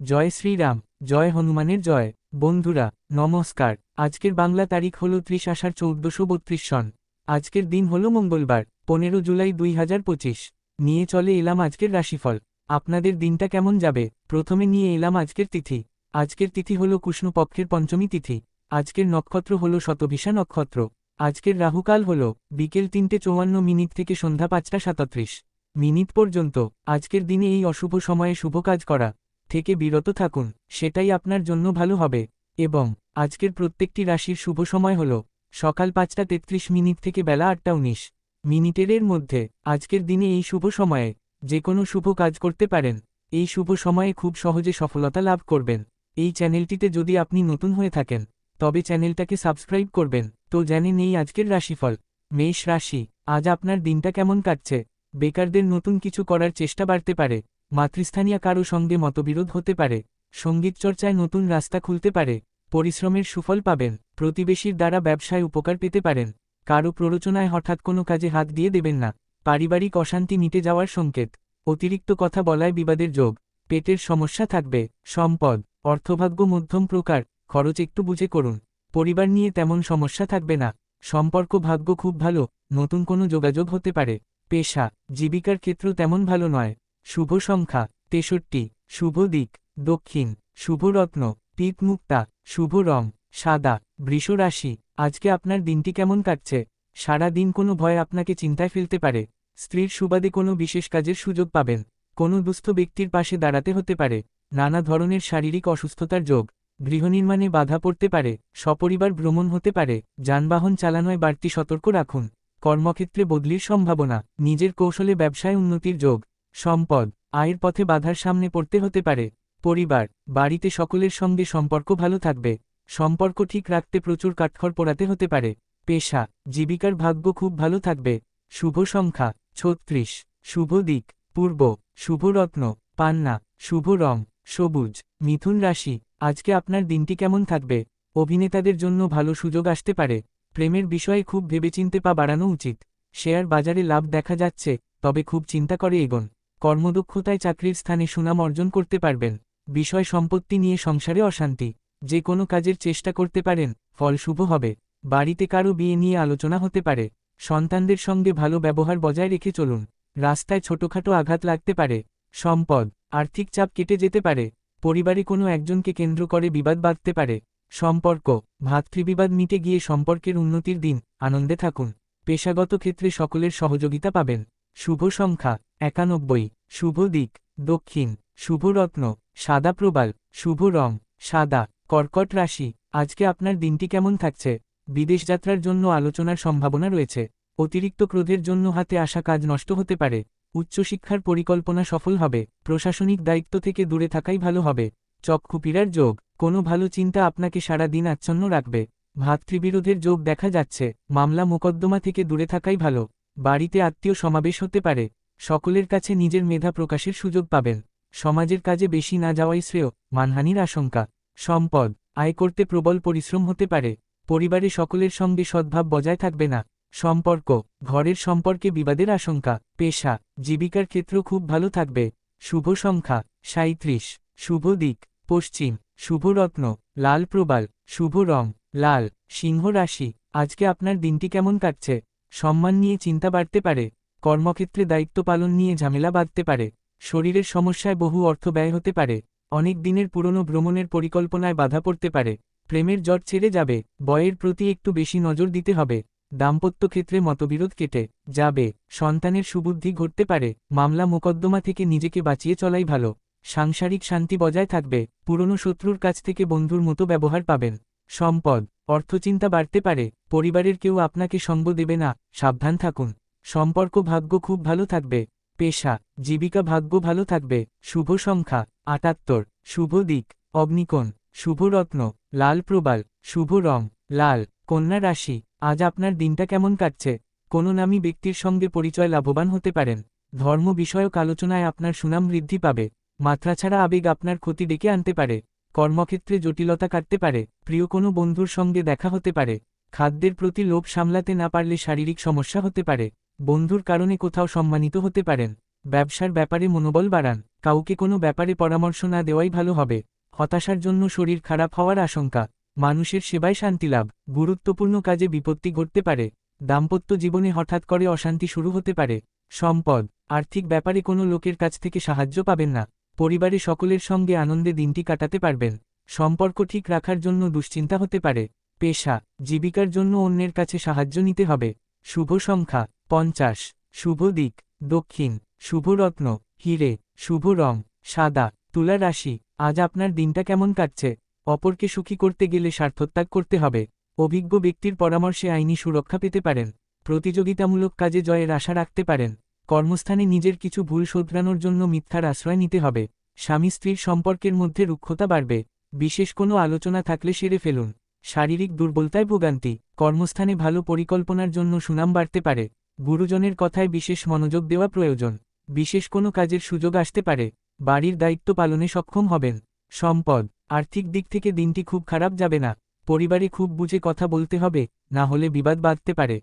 জয় শ্রীরাম, জয় হনুমানের জয়। বন্ধুরা, নমস্কার। আজকের বাংলা তারিখ হল ত্রিশ আষাঢ় চৌদ্দশো বত্রিশ সন। আজকের দিন হল মঙ্গলবার, পনেরো জুলাই দুই হাজার পঁচিশ। নিয়ে চলে এলাম আজকের রাশিফল। আপনাদের দিনটা কেমন যাবে? প্রথমে নিয়ে এলাম আজকের তিথি। আজকের তিথি হল কৃষ্ণপক্ষের পঞ্চমী তিথি। আজকের নক্ষত্র হল শতভিষা নক্ষত্র। আজকের রাহুকাল হল বিকেল তিনটে চৌয়ান্ন মিনিট থেকে সন্ধ্যা পাঁচটা সাতত্রিশ মিনিট পর্যন্ত আজকের দিনে এই অশুভ সময়ে শুভ কাজ করা। থেকে বিরত থাকুন, সেটাই আপনার জন্য ভালো হবে। এবং আজকের প্রত্যেকটি রাশির শুভ সময় হল সকাল পাঁচটা তেত্রিশ মিনিট থেকে বেলা আটটা উনিশ মিনিটের মধ্যে আজকের দিনে এই শুভ সময়ে যে কোনো শুভ কাজ করতে পারেন। এই শুভ সময়ে খুব সহজে সফলতা লাভ করবেন। এই চ্যানেলটিতে যদি আপনি নতুন হয়ে থাকেন, তবে চ্যানেলটাকে সাবস্ক্রাইব করবেন। তো জানেন এই আজকের রাশিফল। মেষ রাশি, আজ আপনার দিনটা কেমন কাটছে? বেকারদের নতুন কিছু করার চেষ্টা বাড়তে পারে। মাতৃস্থানীয় কারও সঙ্গে মতবিরোধ হতে পারে, সংগীত চর্চায় নতুন রাস্তা খুলতে পারে, পরিশ্রমের সুফল পাবেন, প্রতিবেশীর দ্বারা ব্যবসায় উপকার পেতে পারেন, কারও প্ররোচনায় হঠাৎ কোনো কাজে হাত দিয়ে দেবেন না, পারিবারিক অশান্তি মিটে যাওয়ার সংকেত, অতিরিক্ত কথা বলায় বিবাদের যোগ, পেটের সমস্যা থাকবে, সম্পদ, অর্থভাগ্য মধ্যম প্রকার, খরচ একটু বুঝে করুন, পরিবার নিয়ে তেমন সমস্যা থাকবে না, সম্পর্ক ভাগ্য খুব ভালো, নতুন কোনো যোগাযোগ হতে পারে, পেশা, জীবিকার ক্ষেত্র তেমন ভালো নয়। শুভ সংখ্যা, তেষট্টি, শুভ দিক, দক্ষিণ, শুভ রত্ন পিত মুক্তা, শুভ রং, সাদা, বৃষ রাশি। আজকে আপনার দিনটি কেমন কাটছে? সারা দিন কোনো ভয় আপনাকে চিন্তায় ফেলতে পারে। স্ত্রীর সুবাদে কোনো বিশেষ কাজের সুযোগ পাবেন। কোনো দুস্থ ব্যক্তির পাশে দাঁড়াতে হতে পারে। নানা ধরনের শারীরিক অসুস্থতার যোগ। গৃহনির্মাণে বাধা পড়তে পারে। সপরিবার ভ্রমণ হতে পারে। যানবাহন চালানোয় বাড়তি সতর্ক রাখুন। কর্মক্ষেত্রে বদলির সম্ভাবনা। নিজের কৌশলে ব্যবসায় উন্নতির যোগ। সম্পদ, আয়ের পথে বাধার সামনে পড়তে হতে পারে। পরিবার, বাড়িতে সকলের সঙ্গে সম্পর্ক ভালো থাকবে। সম্পর্ক ঠিক রাখতে প্রচুর কাঠখড় পোড়াতে হতে পারে। পেশা, জীবিকার ভাগ্য খুব ভালো থাকবে। শুভ সংখ্যা, ছত্রিশ। শুভ দিক, পূর্ব। শুভ রত্ন, পান্না। শুভ রং, সবুজ। মিথুন রাশি, আজকে আপনার দিনটি কেমন থাকবে? অভিনেতাদের জন্য ভালো সুযোগ আসতে পারে। প্রেমের বিষয়ে খুব ভেবেচিন্তে পা বাড়ানো উচিত। শেয়ার বাজারে লাভ দেখা যাচ্ছে, তবে খুব চিন্তা করে এগোন। কর্মদক্ষতায় চাকরির স্থানে সুনাম অর্জন করতে পারবেন। বিষয় সম্পত্তি নিয়ে সংসারে অশান্তি। যে কোনো কাজের চেষ্টা করতে পারেন, ফল শুভ হবে। বাড়িতে কারও বিয়ে নিয়ে আলোচনা হতে পারে। সন্তানদের সঙ্গে ভালো ব্যবহার বজায় রেখে চলুন। রাস্তায় ছোটখাটো আঘাত লাগতে পারে। সম্পদ, আর্থিক চাপ কেটে যেতে পারে। পরিবারে কোনো একজনকে কেন্দ্র করে বিবাদ বাঁধতে পারে। সম্পর্ক, ভাতৃবিবাদ মিটে গিয়ে সম্পর্কের উন্নতির দিন। আনন্দে থাকুন। পেশাগত ক্ষেত্রে সকলের সহযোগিতা পাবেন। শুভ সংখ্যা, একানব্বই, শুভ দিক, দক্ষিণ, শুভ রত্ন, সাদা প্রবাল, শুভ রং, সাদা, কর্কট রাশি। আজকে আপনার দিনটি কেমন থাকছে? বিদেশ যাত্রার জন্য আলোচনার সম্ভাবনা রয়েছে। অতিরিক্ত ক্রোধের জন্য হাতে আসা কাজ নষ্ট হতে পারে। উচ্চশিক্ষার পরিকল্পনা সফল হবে। প্রশাসনিক দায়িত্ব থেকে দূরে থাকাই ভালো হবে। চক্ষুপীড়ার যোগ, কোনো ভালো চিন্তা আপনাকে সারা দিন আচ্ছন্ন রাখবে। ভাতৃবিরোধের যোগ দেখা যাচ্ছে। মামলা মোকদ্দমা থেকে দূরে থাকাই ভালো। বাড়িতে আত্মীয় সমাবেশ হতে পারে, সকলের কাছে নিজের মেধা প্রকাশের সুযোগ পাবেন। সমাজের কাজে বেশি না যাওয়াই শ্রেয়, মানহানির আশঙ্কা। সম্পদ, আয় করতে প্রবল পরিশ্রম হতে পারে, পরিবারে সকলের সঙ্গে সদ্ভাব বজায় থাকবে না। সম্পর্ক, ঘরের সম্পর্কে বিবাদের আশঙ্কা, পেশা, জীবিকার ক্ষেত্র খুব ভালো থাকবে। শুভ সংখ্যা সাঁত্রিশ শুভ দিক, পশ্চিম, শুভ রত্ন, লাল প্রবাল, শুভ রং, লাল, সিংহ রাশি। আজকে আপনার দিনটি কেমন কাটছে? সম্মান নিয়ে চিন্তা বাড়তে পারে, কর্মক্ষেত্রে দায়িত্ব পালন নিয়ে ঝামেলা বাঁধতে পারে, শরীরের সমস্যায় বহু অর্থ ব্যয় হতে পারে, অনেক দিনের পুরনো ভ্রমণের পরিকল্পনায় বাধা পড়তে পারে, প্রেমের জট ছেড়ে যাবে, বয়ের প্রতি একটু বেশি নজর দিতে হবে, দাম্পত্য ক্ষেত্রে মতবিরোধ কেটে যাবে, সন্তানের সুবুদ্ধি ঘটতে পারে, মামলা মোকদ্দমা থেকে নিজেকে বাঁচিয়ে চলাই ভালো, সাংসারিক শান্তি বজায় থাকবে, পুরনো শত্রুর কাছ থেকে বন্ধুর মতো ব্যবহার পাবেন। সম্পদ, অর্থচিন্তা বাড়তে পারে, পরিবারের কেউ আপনাকে সঙ্গ দেবে না, সাবধান থাকুন। সম্পর্ক ভাগ্য খুব ভালো থাকবে। পেশা, জীবিকা ভাগ্য ভালো থাকবে। শুভ সংখ্যা, আটাত্তর। শুভ দিক, অগ্নিকোণ। শুভ রত্ন, লাল প্রবাল। শুভ রং, লাল। কন্যা রাশি, আজ আপনার দিনটা কেমন কাটছে? কোনো নামী ব্যক্তির সঙ্গে পরিচয় লাভবান হতে পারেন। ধর্ম বিষয়ক আলোচনায় আপনার সুনাম বৃদ্ধি পাবে। মাত্রাছাড়া আবেগ আপনার ক্ষতি ডেকে আনতে পারে। কর্মক্ষেত্রে জটিলতা কাটতে পারে, প্রিয় কোনো বন্ধুর সঙ্গে দেখা হতে পারে, খাদ্যের প্রতি লোভ সামলাতে না পারলে শারীরিক সমস্যা হতে পারে, বন্ধুর কারণে কোথাও সম্মানিত হতে পারেন, ব্যবসার ব্যাপারে মনোবল বাড়ান, কাউকে কোনো ব্যাপারে পরামর্শ না দেওয়াই ভালো হবে, হতাশার জন্য শরীর খারাপ হওয়ার আশঙ্কা, মানুষের সেবায় শান্তি লাভ, গুরুত্বপূর্ণ কাজে বিপত্তি ঘটতে পারে, দাম্পত্য জীবনে হঠাৎ করে অশান্তি শুরু হতে পারে, সম্পদ, আর্থিক ব্যাপারে কোনো লোকের কাছ থেকে সাহায্য পাবেন না। পরিবারে সকলের সঙ্গে আনন্দে দিনটি কাটাতে পারবেন। সম্পর্ক ঠিক রাখার জন্য দুশ্চিন্তা হতে পারে। পেশা, জীবিকার জন্য অন্যের কাছে সাহায্য নিতে হবে। শুভ সংখ্যা, পঞ্চাশ। শুভ দিক, দক্ষিণ। শুভ রত্ন, হিরে। শুভ রং, সাদা। তুলা রাশি, আজ আপনার দিনটা কেমন কাটছে? অপরকে সুখী করতে গেলে স্বার্থত্যাগ করতে হবে। অভিজ্ঞ ব্যক্তির পরামর্শে আইনি সুরক্ষা পেতে পারেন। প্রতিযোগিতামূলক কাজে জয়ের আশা রাখতে পারেন। কর্মস্থানে নিজের কিছু ভুল শোধরানোর জন্য মিথ্যার আশ্রয় নিতে হবে। স্বামী স্ত্রীর সম্পর্কের মধ্যে রুক্ষতা বাড়বে। বিশেষ কোনো আলোচনা থাকলে সেরে ফেলুন। শারীরিক দুর্বলতায় ভোগান্তি। কর্মস্থানে ভালো পরিকল্পনার জন্য সুনাম বাড়তে পারে। গুরুজনের কথায় বিশেষ মনোযোগ দেওয়া প্রয়োজন। বিশেষ কোনো কাজের সুযোগ আসতে পারে। বাড়ির দায়িত্ব পালনে সক্ষম হবেন। সম্পদ। আর্থিক দিক থেকে দিনটি খুব খারাপ যাবে না। পরিবারে খুব বুঝে কথা বলতে হবে, না হলে বিবাদ বাঁধতে পারে।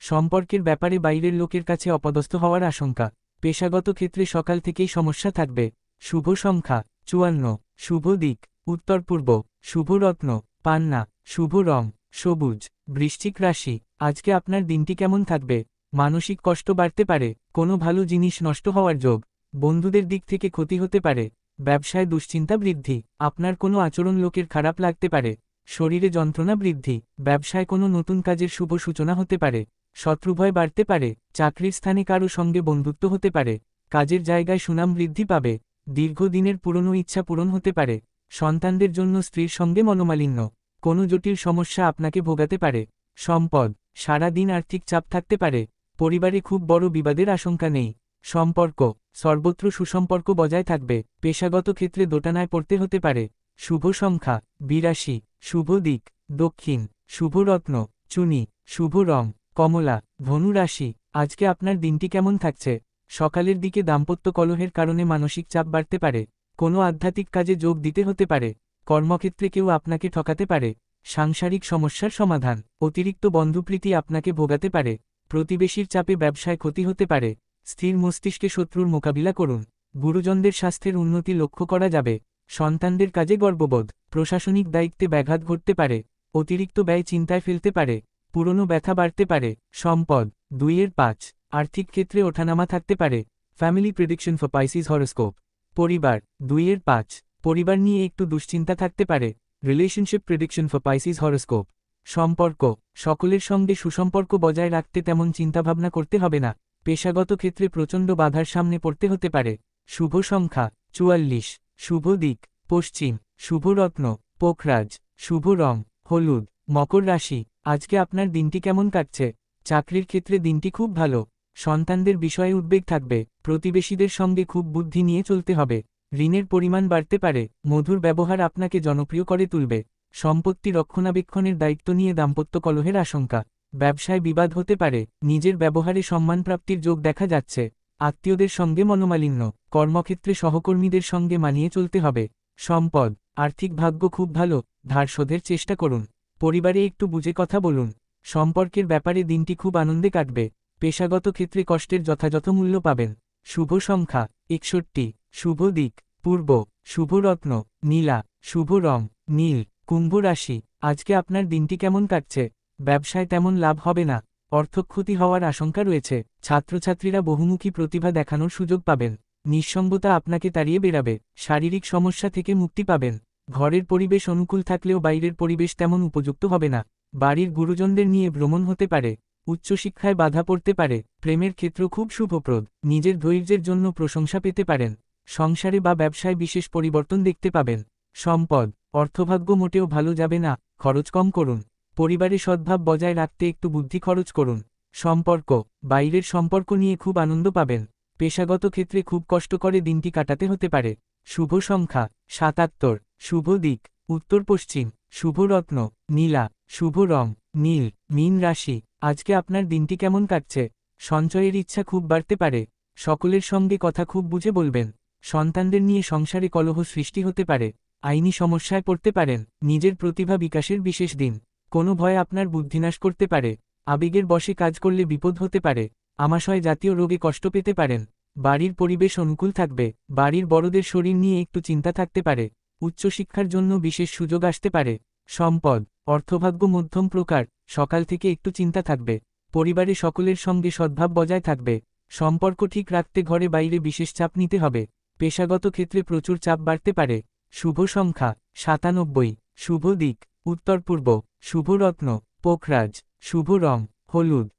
সম্পর্কের ব্যাপারে বাইরের লোকের কাছে অপদস্থ হওয়ার আশঙ্কা। পেশাগত ক্ষেত্রে সকাল থেকেই সমস্যা থাকবে। শুভ সংখ্যা, চুয়ান্ন। শুভ দিক, উত্তর পূর্ব। শুভ রত্ন, পান্না। শুভ রং, সবুজ। বৃশ্চিক রাশি, আজকে আপনার দিনটি কেমন থাকবে? মানসিক কষ্ট বাড়তে পারে, কোনো ভালো জিনিস নষ্ট হওয়ার যোগ। বন্ধুদের দিক থেকে ক্ষতি হতে পারে, ব্যবসায় দুশ্চিন্তা বৃদ্ধি। আপনার কোনো আচরণ লোকের খারাপ লাগতে পারে, শরীরে যন্ত্রণা বৃদ্ধি। ব্যবসায় কোনো নতুন কাজের শুভ সূচনা হতে পারে। শত্রুভয় বাড়তে পারে, চাকরির স্থানে কারও সঙ্গে বন্ধুত্ব হতে পারে, কাজের জায়গায় সুনাম বৃদ্ধি পাবে, দীর্ঘদিনের পুরনো ইচ্ছা পূরণ হতে পারে, সন্তানদের জন্য স্ত্রীর সঙ্গে মনোমালিন্য, কোনো জটিল সমস্যা আপনাকে ভোগাতে পারে, সম্পদ সারা দিন আর্থিক চাপ থাকতে পারে, পরিবারে খুব বড় বিবাদের আশঙ্কা নেই, সম্পর্ক, সর্বত্র সুসম্পর্ক বজায় থাকবে, পেশাগত ক্ষেত্রে দোটানায় পড়তে হতে পারে, শুভ সংখ্যা, বিরাশি, শুভ দিক, দক্ষিণ, শুভ রত্ন, চুনি, শুভ রং কমলা ধনু রাশি আজকে আপনার দিনটি কেমন থাকছে? সকালের দিকে দাম্পত্য কলহের কারণে মানসিক চাপ বাড়তে পারে। কোনো আধ্যাত্মিক কাজে যোগ দিতে হতে পারে। কর্মক্ষেত্রে কেউ আপনাকে ঠকাতে পারে। সাংসারিক সমস্যার সমাধান, অতিরিক্ত বন্ধুপ্রীতি আপনাকে ভোগাতে পারে। প্রতিবেশীর চাপে ব্যবসায় ক্ষতি হতে পারে। স্থির মস্তিষ্কে শত্রুর মোকাবিলা করুন। গুরুজনদের স্বাস্থ্যের উন্নতি লক্ষ্য করা যাবে। সন্তানদের কাজে গর্ববোধ, প্রশাসনিক দায়িত্বে ব্যাঘাত ঘটতে পারে। অতিরিক্ত ব্যয় চিন্তায় ফেলতে পারে। পুরনো ব্যথা বাড়তে পারে, সম্পদ, দুইয়ের পাঁচ, আর্থিক ক্ষেত্রে ওঠানামা থাকতে পারে family prediction for Pisces horoscope পরিবার, দুইয়ের পাঁচ, পরিবার নিয়ে একটু দুশ্চিন্তা থাকতে পারে relationship prediction for Pisces horoscope সম্পর্ক, সকলের সঙ্গে সুসম্পর্ক বজায় রাখতে তেমন চিন্তাভাবনা করতে হবে না, পেশাগত ক্ষেত্রে প্রচণ্ড বাধার সামনে পড়তে হতে পারে, শুভ সংখ্যা, চুয়াল্লিশ, শুভ দিক, পশ্চিম, শুভ রত্ন, পোখরাজ, শুভ রং, হলুদ, মকর রাশি আজকে আপনার দিনটি কেমন কাটছে? চাকরির ক্ষেত্রে দিনটি খুব ভালো। সন্তানদের বিষয়ে উদ্বেগ থাকবে। প্রতিবেশীদের সঙ্গে খুব বুদ্ধি নিয়ে চলতে হবে। ঋণের পরিমাণ বাড়তে পারে। মধুর ব্যবহার আপনাকে জনপ্রিয় করে তুলবে। সম্পত্তি রক্ষণাবেক্ষণের দায়িত্ব নিয়ে দাম্পত্য কলহের আশঙ্কা। ব্যবসায় বিবাদ হতে পারে। নিজের ব্যবহারে সম্মানপ্রাপ্তির যোগ দেখা যাচ্ছে। আত্মীয়দের সঙ্গে মনোমালিন্য। কর্মক্ষেত্রে সহকর্মীদের সঙ্গে মানিয়ে চলতে হবে। সম্পদ, আর্থিক ভাগ্য খুব ভালো। ধার শোধের চেষ্টা করুন। পরিবারে একটু বুঝে কথা বলুন। সম্পর্কের ব্যাপারে দিনটি খুব আনন্দে কাটবে। পেশাগত ক্ষেত্রে কষ্টের যথাযথ মূল্য পাবেন। শুভ সংখ্যা, একষট্টি। শুভ দিক, পূর্ব। শুভ রত্ন, নীলা। শুভ রং, নীল। কুম্ভ রাশি, আজকে আপনার দিনটি কেমন কাটছে? ব্যবসায় তেমন লাভ হবে না। অর্থক্ষতি হওয়ার আশঙ্কা রয়েছে। ছাত্রছাত্রীরা বহুমুখী প্রতিভা দেখানোর সুযোগ পাবেন। নিঃসঙ্গতা আপনাকে তাড়িয়ে বেরাবে শারীরিক সমস্যা থেকে মুক্তি পাবেন। ঘরের পরিবেশ অনুকূল থাকলেও বাইরের পরিবেশ তেমন উপযুক্ত হবে না। বাড়ির গুরুজনদের নিয়ে ভ্রমণ হতে পারে, উচ্চশিক্ষায় বাধা পড়তে পারে, প্রেমের ক্ষেত্র খুব শুভপ্রদ, নিজের ধৈর্যের জন্য প্রশংসা পেতে পারেন, সংসারে বা ব্যবসায় বিশেষ পরিবর্তন দেখতে পাবেন। সম্পদ, অর্থভাগ্য মোটেও ভালো যাবে না, খরচ কম করুন, পরিবারে সদ্ভাব বজায় রাখতে একটু বুদ্ধি খরচ করুন। সম্পর্ক, বাইরের সম্পর্ক নিয়ে খুব আনন্দ পাবেন, পেশাগত ক্ষেত্রে খুব কষ্ট করে দিনটি কাটাতে হতে পারে। শুভ সংখ্যা, সাতাত্তর, শুভ দিক, উত্তর পশ্চিম, শুভ রত্ন, নীলা, শুভ রং, নীল, মীন রাশি। আজকে আপনার দিনটি কেমন কাটছে? সঞ্চয়ের ইচ্ছা খুব বাড়তে পারে। সকলের সঙ্গে কথা খুব বুঝে বলবেন। সন্তানদের নিয়ে সংসারে কলহ সৃষ্টি হতে পারে। আইনি সমস্যায় পড়তে পারেন। নিজের প্রতিভা বিকাশের বিশেষ দিন। কোনো ভয় আপনার বুদ্ধিনাশ করতে পারে। আবেগের বশে কাজ করলে বিপদ হতে পারে। আমাশয় জাতীয় রোগে কষ্ট পেতে পারেন। বাড়ির পরিবেশ অনুকূল থাকবে, বাড়ির বড়দের শরীর নিয়ে একটু চিন্তা থাকতে পারে, উচ্চশিক্ষার জন্য বিশেষ সুযোগ আসতে পারে, সম্পদ, অর্থভাগ্য মধ্যম প্রকার, সকাল থেকে একটু চিন্তা থাকবে, পরিবারে সকলের সঙ্গে সদ্ভাব বজায় থাকবে, সম্পর্ক ঠিক রাখতে ঘরে বাইরে বিশেষ চাপ নিতে হবে, পেশাগত ক্ষেত্রে প্রচুর চাপ বাড়তে পারে, শুভ সংখ্যা, সাতানব্বই, শুভ দিক, উত্তর পূর্ব, শুভ রত্ন, পোখরাজ, শুভ রং, হলুদ।